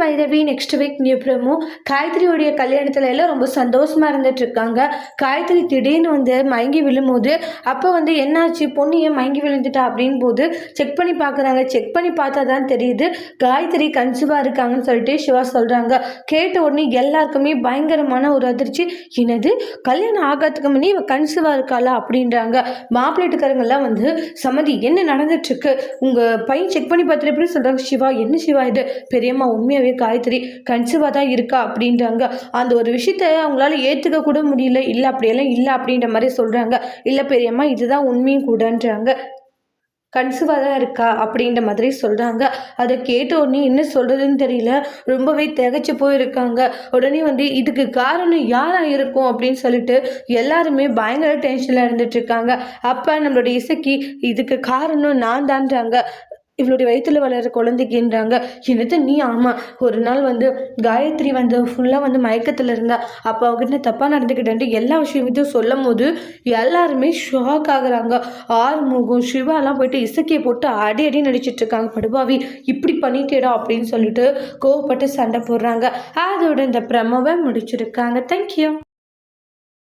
Bhairavi next week new promo காயத்ரியோடைய கல்யாணத்துல எல்லாம் ரொம்ப சந்தோஷமா இருந்துட்டு இருக்காங்க காயத்ரி திடீர்னு வந்து மயங்கி விழும்போது அப்போ வந்து என்னாச்சு? பொண்ணு ஏன் மயங்கி விழுந்துட்டா? அப்படின்னு போது செக் பண்ணி பார்க்குறாங்க செக் பண்ணி பார்த்தா தான் தெரியுது. காயத்ரி கன்சீவாக இருக்காங்கன்னு சொல்லிட்டு சிவா சொல்கிறாங்க கேட்ட உடனே எல்லாருக்குமே பயங்கரமான ஒரு அதிர்ச்சி. என்னது? கல்யாணம் ஆகாததுக்கு முன்னே இவ கன்சீவாக இருக்காளா? அப்படின்றாங்க. மாப்பிள்ளைட்டுக்காரங்கெல்லாம் வந்து சம்மதி என்ன நடந்துட்டுருக்கு? உங்கள் பையன் செக் பண்ணி பார்த்துட்டு எப்படி சொல்கிறாங்க சிவா என்ன சிவா இது? பெரியம்மா உண்மையாகவே காயத்ரி கன்சீவாக தான் இருக்கா அப்படின்றாங்க. அந்த ஒரு விஷயத்த அவங்களால ஏற்றுக்க கூட முடியல. இல்லை அப்படியெல்லாம் இல்லை அப்படின்ற மாதிரி சொல்கிறாங்க இல்லை பெரியம்மா இதுதான் உண்மையும் கூடன்றாங்க. கன்சீவாக தான் இருக்கா அப்படின்ற மாதிரி சொல்கிறாங்க அதை கேட்ட உடனே என்ன சொல்கிறதுன்னு தெரியல. ரொம்பவே திகச்சு போயிருக்காங்க. உடனே வந்து இதுக்கு காரணம் யாராக இருக்கும்? அப்படின்னு சொல்லிட்டு எல்லாருமே பயங்கர டென்ஷனில் இருந்துட்டு இருக்காங்க. அப்போ நம்மளோட இசைக்கு இதுக்கு காரணம் நான் தான்றாங்க. இவளுடைய வயிற்றில் வளர்கிற குழந்தைக்குன்றாங்க என்னது நீ ஆமாம் ஒரு நாள் வந்து காயத்ரி வந்து ஃபுல்லாக வந்து மயக்கத்தில் இருந்தா அப்போ அவகிட்ட தப்பாக நடந்துக்கிட்டேன்ட்டு எல்லா விஷயத்தையும் சொல்லும் போது எல்லாருமே ஷாக் ஆகுறாங்க. ஆறுமுகம் சிவாலாம் போயிட்டு இசக்கியை போட்டு அடி அடி நடிச்சிட்டு இருக்காங்க. படுபாவி இப்படி பண்ணிட்டேடா அப்படின்னு சொல்லிட்டு கோவப்பட்டு சண்டை போடுறாங்க. அதோட இந்த பிரமவை முடிச்சிருக்காங்க. தேங்க்யூ